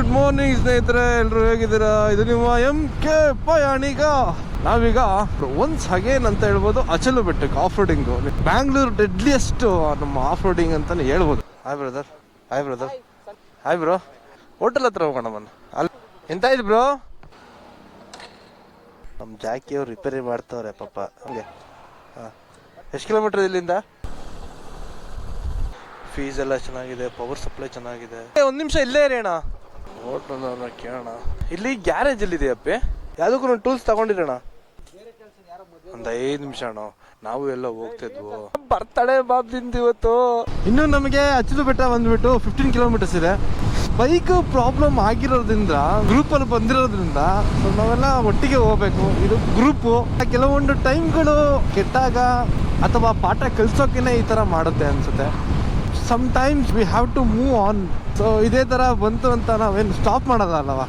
Good morning ಸ್ನೇಹಿತರೆ ಎಲ್ಲರೂ ಹೇಗಿದ್ದೀರಾ? ಇದು ನಿಮ್ಮ ಎಂ ಕೆ ಪಯಾಣಿಗ ನಾವೀಗ ಒನ್ಸ್ ಅಗೇನ್ ಅಂತ ಹೇಳ್ಬೋದು ಅಚಲು ಬೆಟ್ಟಕ್ಕೆ ಆಫ್ ರೋಡಿಂಗು ಬ್ಯಾಂಗ್ಳೂರ್ ಡೆಡ್ಲಿಯಸ್ಟ್ ನಮ್ಮ ಆಫ್ ರೋಡಿಂಗ್ ಅಂತಾನೆ ಹೇಳ್ಬೋದು. Hi brother hi brother hi bro hotel ಹತ್ರ ಹೋಗೋಣ ಬನ್ನ. ಅಲ್ಲಿ ಎಂತ ಇದ್ ಬ್ರೋ ನಮ್ಮ ಜಾಕಿ ಅವ್ರು ರಿಪೇರಿ ಮಾಡ್ತವ್ರೆ ಪಾಪ. ಹಂಗೆ. ಹಾಂ. ಎಷ್ಟು ಕಿಲೋಮೀಟರ್ ಇಲ್ಲಿಂದ? ಫೀಸ್ ಎಲ್ಲ ಚೆನ್ನಾಗಿದೆ ಪವರ್ ಸಪ್ಲೈ ಚೆನ್ನಾಗಿದೆ. ಒಂದು ನಿಮಿಷ ಇಲ್ಲೇ ಇರಿ ಅಣ್ಣ ಹೋಟೆಲ್ ಅವ್ರನ್ನ ಕೇಳೋಣ. ಇಲ್ಲಿ ಗ್ಯಾರೇಜ್ ಅಲ್ಲಿ ಅಪ್ಪೆ? ಯಾವುದಕ್ಕೂ ಟೂಲ್ಸ್ ತಗೊಂಡಿರೋಣ ಒಂದು ಐದು ನಿಮಿಷ ಅಣ್ಣ. ನಾವು ಎಲ್ಲ ಹೋಗ್ತಿದ್ವು ಬರ್ತಾಳೆ ಬಾಬ್ದಿಂದ ಇವತ್ತು. ಇನ್ನು ನಮಗೆ ಅಚ್ಚಲು ಬೆಟ್ಟ ಬಂದ್ಬಿಟ್ಟು ಫಿಫ್ಟೀನ್ ಕಿಲೋಮೀಟರ್ಸ್ ಇದೆ. ಬೈಕ್ ಪ್ರಾಬ್ಲಮ್ ಆಗಿರೋದ್ರಿಂದ ಗ್ರೂಪ್ ಅಲ್ಲಿ ಬಂದಿರೋದ್ರಿಂದ ನಾವೆಲ್ಲ ಒಟ್ಟಿಗೆ ಹೋಗ್ಬೇಕು. ಇದು ಗ್ರೂಪು ಕೆಲವೊಂದು ಟೈಮ್ಗಳು ಕೆಟ್ಟಾಗ ಅಥವಾ ಪಾಠ ಕಲ್ಸೋಕೆನೆ ಈ ತರ ಮಾಡುತ್ತೆ ಅನ್ಸುತ್ತೆ. Sometimes we have to move on so ಇದೇ ಥರ ಬಂತು ಅಂತ ನಾವೇನು ಸ್ಟಾಪ್ ಮಾಡೋದಲ್ಲವಾ?